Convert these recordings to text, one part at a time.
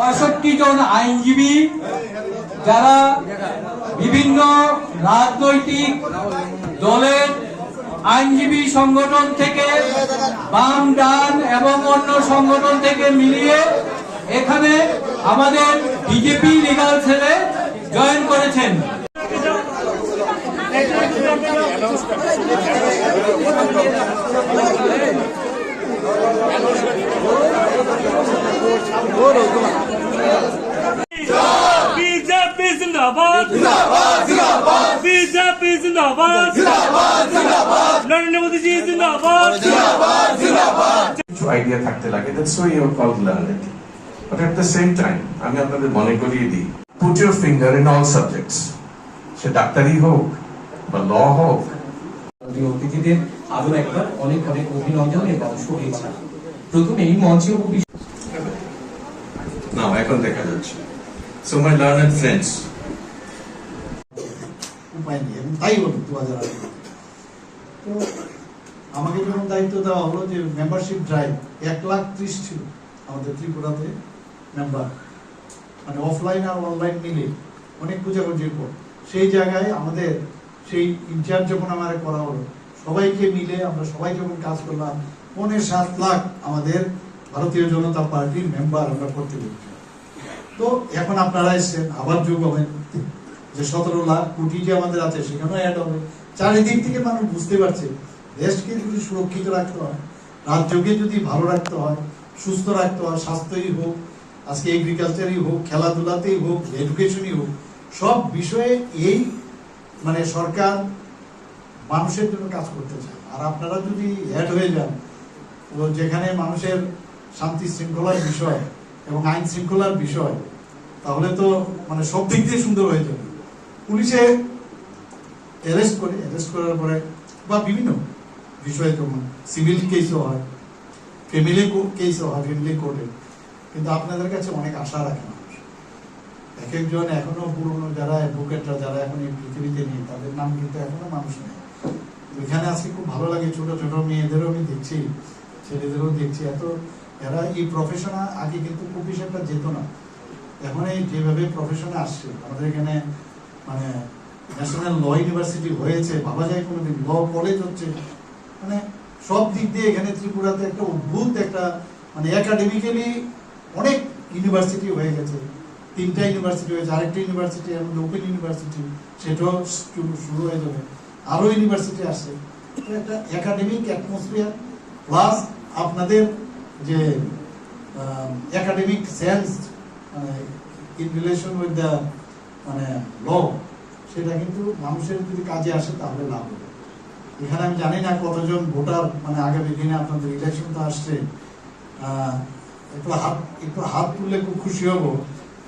পঁয়ষট্টি জন আইনজীবী যারা বিভিন্ন রাজনৈতিক দলের আইনজীবী সংগঠন থেকে বাম, ডান এবং অন্য সংগঠন থেকে মিলিয়ে এখানে আমাদের বিজেপি লিগাল ছেলে জয়েন করেছেন। जिंदाबाद बीजेपी जिंदाबाद नरेंद्र मोदी जी जिंदाबाद কিছু আইডিয়া থাকতে লাগে that's why you call learning but at the same time আমি আপনাদের মনে করিয়ে দিই put your finger in all subjects সে ডাক্তারি হোক বা ল হোক প্রিয় অতিথিদের আরো একবার অনেক অনেক অভিনন্দন এবং শুভেচ্ছা প্রথমেই মঞ্চে উপবিষ্ট না এখন দেখা যাচ্ছে সো মাই লার্নার ফ্রেন্ডস নেই এবং তাই হলো দু হাজার আঠারো তো আমাকে যখন দায়িত্ব দেওয়া হলো যে মেম্বারশিপ ড্রাইভ এক লাখ ত্রিশ ছিল আমাদের ত্রিপুরাতে মেম্বার মানে অফলাইন আর অনলাইন মিলে অনেক খোঁজাখুঁজির পর, সেই জায়গায় আমাদের সেই ইনচার্জ যখন আমার করা হলো, সবাইকে মিলে আমরা সবাই যখন কাজ করলাম, পৌনে সাত লাখ আমাদের ভারতীয় জনতা পার্টির মেম্বার আমরা করতে পেরেছি। তো এখন আপনারা এসছেন, আবার যোগ হবেন যে সতেরো লাখ কোটি যে আমাদের আছে, সেখানেও অ্যাড হবে। চারিদিক থেকে মানুষ বুঝতে পারছে, দেশকে যদি সুরক্ষিত রাখতে হয়, রাজ্যকে যদি ভালো রাখতে হয়, সুস্থ রাখতে হয়, স্বাস্থ্যই হোক, আজকে এগ্রিকালচারই হোক, খেলাধুলাতেই হোক এডুকেশনই হোক, সব বিষয়ে এই মানে সরকার মানুষের জন্য কাজ করতে চায়। আর আপনারা যদি অ্যাড হয়ে যান, তো যেখানে মানুষের শান্তি শৃঙ্খলার বিষয় এবং আইন শৃঙ্খলার বিষয়, তাহলে তো মানে সব দিক দিয়ে সুন্দর হয়ে যাবে। পুলিশে অ্যারেস্ট করে অ্যারেস্ট করার পরে বা বিভিন্ন বিষয়ে যেমন সিভিল কেসও হয় ফ্যামিলি কেসও হয় ফ্যামিলি কোর্টে কিন্তু আপনাদের কাছে অনেক আশা রাখে মানুষ। এক একজন এখনও পুরনো যারা অ্যাডভোকেটরা যারা এখন এই পৃথিবীতে নেই, তাদের নাম কিন্তু এখনও মানুষ নেই। এখানে আজকে খুব ভালো লাগে, ছোট ছোট মেয়েদেরও আমি দেখছি, ছেলেদেরও দেখছি। এত, এরা এই প্রফেশনে আগে কিন্তু খুব বেশি একটা যেত না। এখন এই যেভাবে প্রফেশনে আসছে, আমাদের এখানে মানে ন্যাশনাল ল ইউনিভার্সিটি হয়েছে, ভাবা যায় কোনোদিন ল কলেজ হচ্ছে। মানে সব দিক দিয়ে এখানে ত্রিপুরাতে একটা অদ্ভুত একটা মানে একাডেমিক্যালি অনেক ইউনিভার্সিটি হয়ে গেছে। তিনটা ইউনিভার্সিটি হয়েছে, আরেকটা ইউনিভার্সিটি এর মধ্যে ওপেন ইউনিভার্সিটি সেটাও শুরু হয়ে যাবে। আরও ইউনিভার্সিটি আসছে। একটা একাডেমিক অ্যাটমসফিয়ার প্লাস আপনাদের যে academic sense in relation with the মানে ল, সেটা কিন্তু মানুষের যদি কাজে আসে তাহলে লাভ হবে। এখানে আমি জানি না কতজন ভোটার মানে আগামী দিনে আপনাদের ইলেকশন তো আসছে। একটু হাত একটু হাত তুললে খুব খুশি হব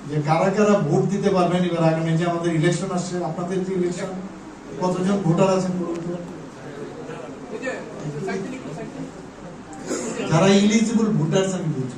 যে কারা কারা ভোট দিতে পারবেন এবার আগামী যে আমাদের ইলেকশন আসছে, আপনাদের যে ইলেকশন কতজন ভোটার আছেন? যারা ইলিজিবল ভোটার আমি বলছি।